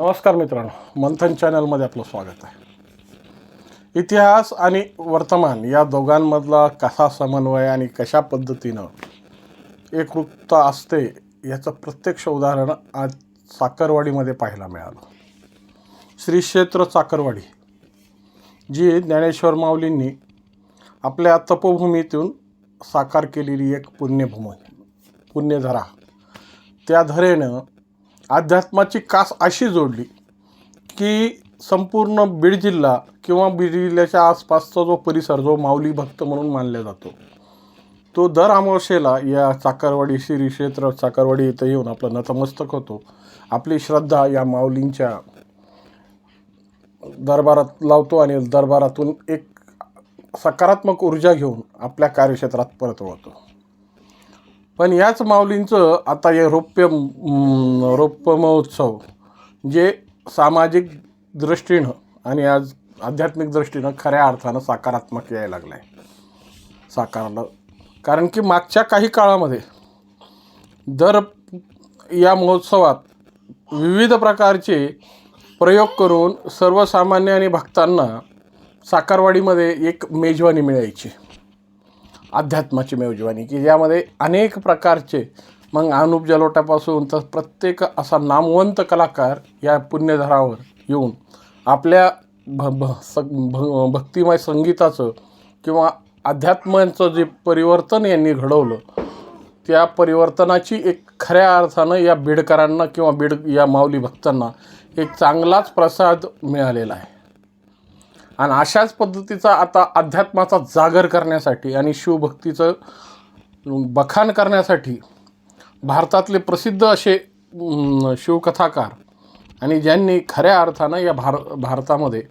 नमस्कार मित्रांनो मंथन चॅनलमध्ये आपलं स्वागत आहे. इतिहास आणि वर्तमान या दोघांमधला कसा समन्वय आणि कशा पद्धतीनं एकरूपता असते याचं प्रत्यक्ष उदाहरण आज साखरवाडीमध्ये पाहायला मिळालं. श्री क्षेत्र साखरवाडी जी ज्ञानेश्वर माऊलींनी आपल्या तपोभूमीतून साकार केलेली एक पुण्यभूमी पुण्यधरा. त्या धरेनं अध्यात्माची कास अशी जोडली की संपूर्ण बीड जिल्हा किंवा बीड जिल्ह्याच्या आसपासचा जो परिसर जो माऊली भक्त म्हणून मानला जातो तो दर अमावस्येला या चाकरवाडी श्री क्षेत्र चाकरवाडी इथं येऊन आपलं नतमस्तक होतो. आपली श्रद्धा या माऊलींच्या दरबारात लावतो आणि दरबारातून एक सकारात्मक ऊर्जा घेऊन आपल्या कार्यक्षेत्रात परत वळतो. पण याच माऊलींचं आता हे रौप्य रौप्य महोत्सव जे सामाजिक दृष्टीनं आणि आज आध्यात्मिक दृष्टीनं खऱ्या अर्थानं सकारात्मक यायला लागलं आहे साकारलं कारण की मागच्या काही काळामध्ये दर या महोत्सवात विविध प्रकारचे प्रयोग करून सर्वसामान्य आणि भक्तांना साकारवाडीमध्ये एक मेजवानी मिळायची. अध्यात्माची मेजवानी की ज्यामध्ये अनेक प्रकारचे मग अनुप जलोटापासून तर प्रत्येक असा नामवंत कलाकार या पुण्यधरावर येऊन आपल्या भ भ स भ भक्तिमय संगीताचं किंवा अध्यात्माचं जे परिवर्तन यांनी घडवलं त्या परिवर्तनाची एक खऱ्या अर्थानं या बीडकरांना किंवा बीड या माऊली भक्तांना एक चांगलाच प्रसाद मिळालेला आहे. आणि अशाच पद्धतीचा आता अध्यात्माचा जागर करण्यासाठी आणि शिवभक्तीचं बखाण करण्यासाठी भारतातले प्रसिद्ध असे शिवकथाकार आणि ज्यांनी खऱ्या अर्थानं या भार भारतामध्ये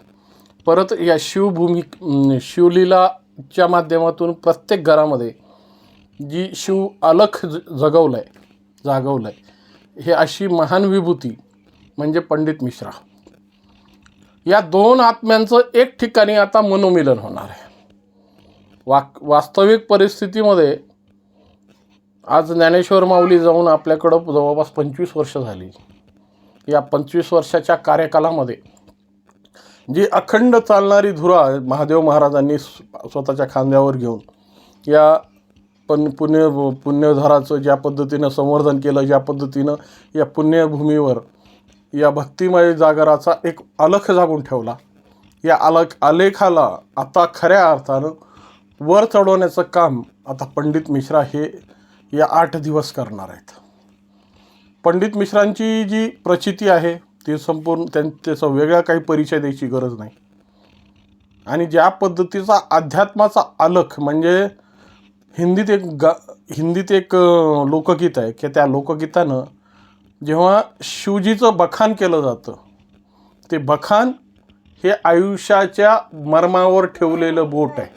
परत या शिवभूमी शिवलीलाच्या माध्यमातून प्रत्येक घरामध्ये जी शिव अलख ज जगवलं आहे जागवलं आहे हे अशी महान विभूती म्हणजे पंडित मिश्रा. या दोन आत्म्यांचं एक ठिकाणी आता मनोमिलन होणार आहे. वाक वास्तविक परिस्थितीमध्ये आज ज्ञानेश्वर माऊली जाऊन आपल्याकडं जवळपास पंचवीस वर्ष झाली. या पंचवीस वर्षाच्या कार्यकालामध्ये जी अखंड चालणारी धुरा महादेव महाराजांनी स्वतःच्या खांद्यावर घेऊन या पण पुण्य पुण्यधाराचं ज्या पद्धतीनं संवर्धन केलं ज्या पद्धतीनं या पुण्यभूमीवर या भक्तिमय जागराचा एक अलख जागून ठेवला. या अलख आलेखाला आता खऱ्या अर्थानं वर चढवण्याचं काम आता पंडित मिश्रा हे या आठ दिवस करणार आहेत. पंडित मिश्रांची जी प्रचिती आहे ती संपूर्ण त्यां त्याचा वेगळा काही परिचय द्यायची गरज नाही. आणि ज्या पद्धतीचा अध्यात्माचा अलख म्हणजे हिंदीत एक गा हिंदीत एक लोकगीत आहे की त्या लोकगीतानं जेव्हा शिवजीचं बखान केलं जातं ते बखान हे आयुष्याच्या मर्मावर ठेवलेलं बोट आहे.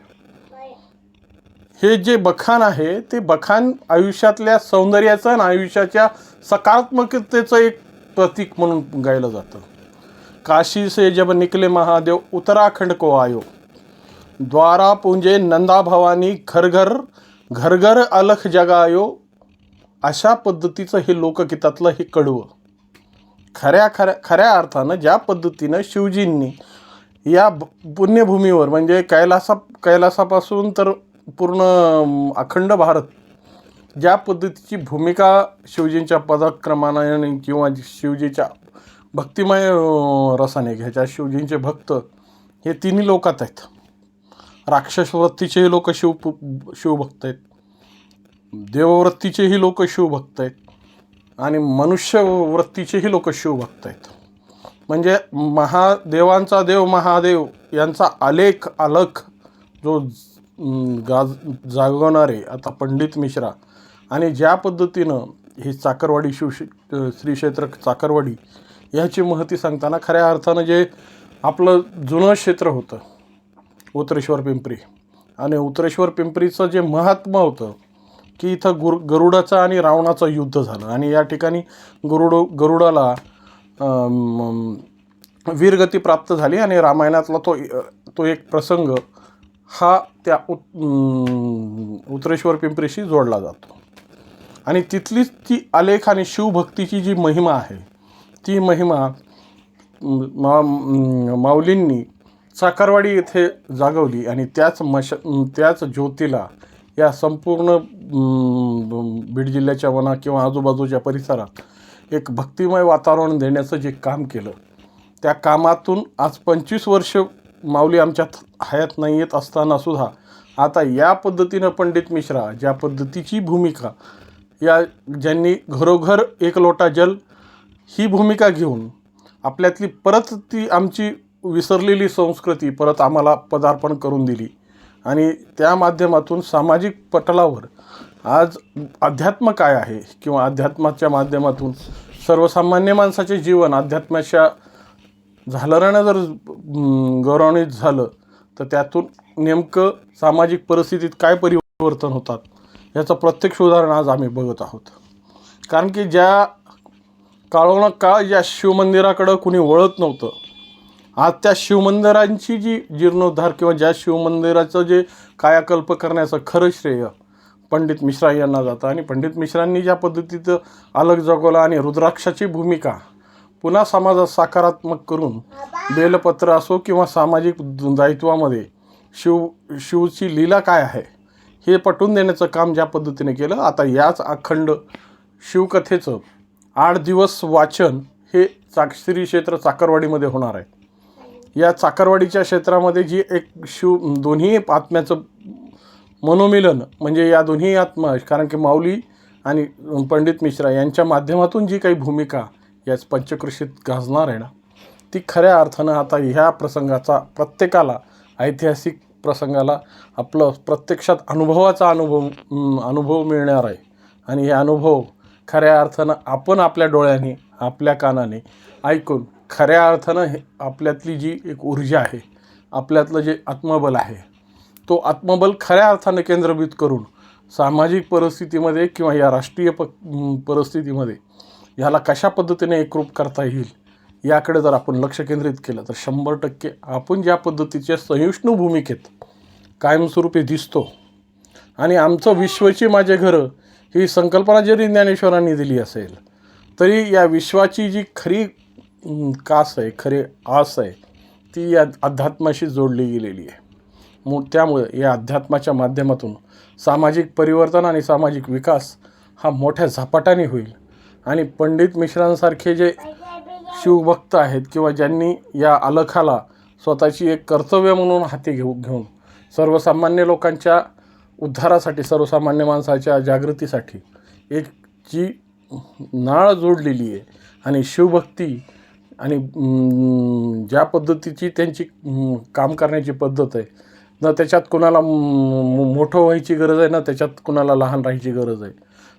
हे जे बखान आहे ते बखान आयुष्यातल्या सौंदर्याचं आणि आयुष्याच्या सकारात्मकतेचं एक प्रतीक म्हणून गायलं जातं. काशी से जब निकले महादेव उत्तराखंड को आयो. द्वारा पुंजे नंदा भवानी घर घर घर घर अलख जगायो. अशा पद्धतीचं हे लोकगीतातलं हे कडवं. खऱ्या खऱ्या खऱ्या अर्थानं ज्या पद्धतीनं शिवजींनी या पुण्यभूमीवर म्हणजे कैलासा कैलासापासून तर पूर्ण अखंड भारत ज्या पद्धतीची भूमिका शिवजींच्या पदक्रमाने किंवा शिवजीच्या भक्तिमय रसाने घ्यायच्या शिवजींचे भक्त हे तिन्ही लोकात आहेत. राक्षसवृत्तीचे लोक शिव शिवभक्त आहेत. देववृत्तीचेही लोक शिवभक्त आहेत. आणि मनुष्यवृत्तीचेही लोक लोक शिवभक्त आहेत. म्हणजे महादेवांचा देव महादेव यांचा आलेख आलख जो गाज जागवणारे आता पंडित मिश्रा आणि ज्या पद्धतीनं ही चाकरवाडी शिव श्री क्षेत्र चाकरवाडी ह्याची महती सांगताना खऱ्या अर्थानं जे आपलं जुनं क्षेत्र होतं उतरेश्वर पिंपरी. आणि उतरेश्वर पिंपरीचं जे महात्मा होतं की इथं गुर गरुडाचं आणि रावणाचं युद्ध झालं. आणि या ठिकाणी गरुड गरुडाला वीरगती प्राप्त झाली आणि रामायणातला तो तो एक प्रसंग हा त्या उत उतरेश्वर पिंपरीशी जोडला जातो. आणि तिथलीच ती आलेख आणि शिवभक्तीची जी महिमा आहे ती महिमा मा माऊलींनी साखरवाडी येथे जागवली आणि त्याच मश त्याच ज्योतीला या संपूर्ण बीड जिल्ह्याच्या वना किंवा आजूबाजूच्या परिसरात एक भक्तिमय वातावरण देण्याचं जे काम केलं त्या कामातून आज पंचवीस वर्ष माऊली आमच्यात हयात नाही येत असताना सुद्धा आता या पद्धतीनं पंडित मिश्रा ज्या पद्धतीची भूमिका या ज्यांनी घरोघर एक लोटा जल ही भूमिका घेऊन आपल्यातली परत ती आमची विसरलेली संस्कृती परत आम्हाला पदार्पण करून दिली आणि त्या माध्यमातून सामाजिक पटलावर आज अध्यात्म काय आहे किंवा अध्यात्माच्या माध्यमातून सर्वसामान्य माणसाचे जीवन अध्यात्माच्या झालरानं जर अं, गौरवान्वित झालं तर त्यातून नेमकं सामाजिक परिस्थितीत काय परिवर्तन होतात याचं प्रत्यक्ष उदाहरण आज आम्ही बघत आहोत. कारण की ज्या काळोना काळ या शिवमंदिराकडं कुणी वळत नव्हतं आज त्या शिवमंदिरांची जी जीर्णोद्धार किंवा ज्या शिवमंदिराचं जे कायाकल्प करण्याचं खरं श्रेय पंडित मिश्रा यांना जातं. आणि पंडित मिश्रांनी ज्या पद्धतीचं अलग जगवलं आणि रुद्राक्षाची भूमिका पुन्हा समाजात सकारात्मक करून बेलपत्र असो किंवा सामाजिक दायित्वामध्ये शिव शिवची लीला काय आहे हे पटवून देण्याचं काम ज्या पद्धतीने केलं आता याच अखंड शिवकथेचं आठ दिवस वाचन हे चाक श्री क्षेत्र चाकरवाडीमध्ये होणार आहे. या चाकरवाडीच्या क्षेत्रामध्ये जी एक शिव दोन्ही आत्म्याचं मनोमिलन म्हणजे या दोन्ही आत्मा कारण की माऊली आणि पंडित मिश्रा यांच्या माध्यमातून जी काही भूमिका याच पंचकृषीत गाजणार आहे ना ती खऱ्या अर्थानं आता ह्या प्रसंगाचा प्रत्येकाला ऐतिहासिक प्रसंगाला आपलं प्रत्यक्षात अनुभवाचा अनुभव अनुभव मिळणार आहे. आणि हे अनुभव खऱ्या अर्थानं आपण आपल्या डोळ्याने आपल्या कानाने ऐकून खऱ्या अर्थानं हे आपल्यातली जी एक ऊर्जा आहे आपल्यातलं जे आत्मबल आहे तो आत्मबल खऱ्या अर्थानं केंद्रभूत करून सामाजिक परिस्थितीमध्ये किंवा या राष्ट्रीय प परिस्थितीमध्ये ह्याला कशा पद्धतीने एकरूप करता येईल याकडे जर आपण लक्ष केंद्रित केलं तर शंभर टक्के आपण ज्या पद्धतीच्या सहिष्णू भूमिकेत कायमस्वरूपी दिसतो आणि आमचं विश्वची माझे घरं ही संकल्पना जरी ज्ञानेश्वरांनी दिली असेल तरी या विश्वाची जी खरी कास आहे खरे आस आहे ती या अध्यात्माशी जोडली गेलेली आहे. मु त्यामुळे या अध्यात्माच्या माध्यमातून सामाजिक परिवर्तन आणि सामाजिक विकास हा मोठ्या झपाट्याने होईल. आणि पंडित मिश्रांसारखे जे शिवभक्त आहेत किंवा ज्यांनी या अलखाला स्वतःची एक कर्तव्य म्हणून हाती घेऊ घेऊन सर्वसामान्य लोकांच्या उद्धारासाठी सर्वसामान्य माणसाच्या जागृतीसाठी एक जी नाळ जोडलेली आहे. आणि शिवभक्ती आणि ज्या पद्धतीची त्यांची काम करण्याची पद्धत आहे न त्याच्यात कुणाला मोठं व्हायची गरज आहे ना त्याच्यात कुणाला लहान राहायची गरज आहे.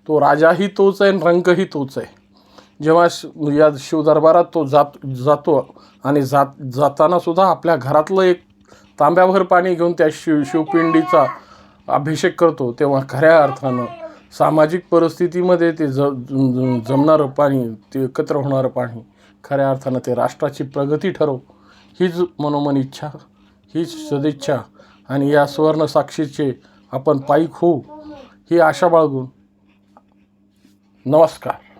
तो राजाही तोच आहे आणि रंगही तोच आहे. जेव्हा श या शिवदरबारात तो जात जातो आणि जात जातानासुद्धा आपल्या घरातलं एक तांब्याभर पाणी घेऊन त्या शिव शिवपिंडीचा अभिषेक करतो तेव्हा खऱ्या अर्थानं सामाजिक परिस्थितीमध्ये ते ज ज- जमणारं पाणी ते एकत्र होणारं पाणी खऱ्या अर्थानं ते राष्ट्राची प्रगती ठरो हीच मनोमन इच्छा हीच सदिच्छा आणि या सुवर्ण साक्षीचे आपण पायीक होऊ ही आशा बाळगून. नमस्कार.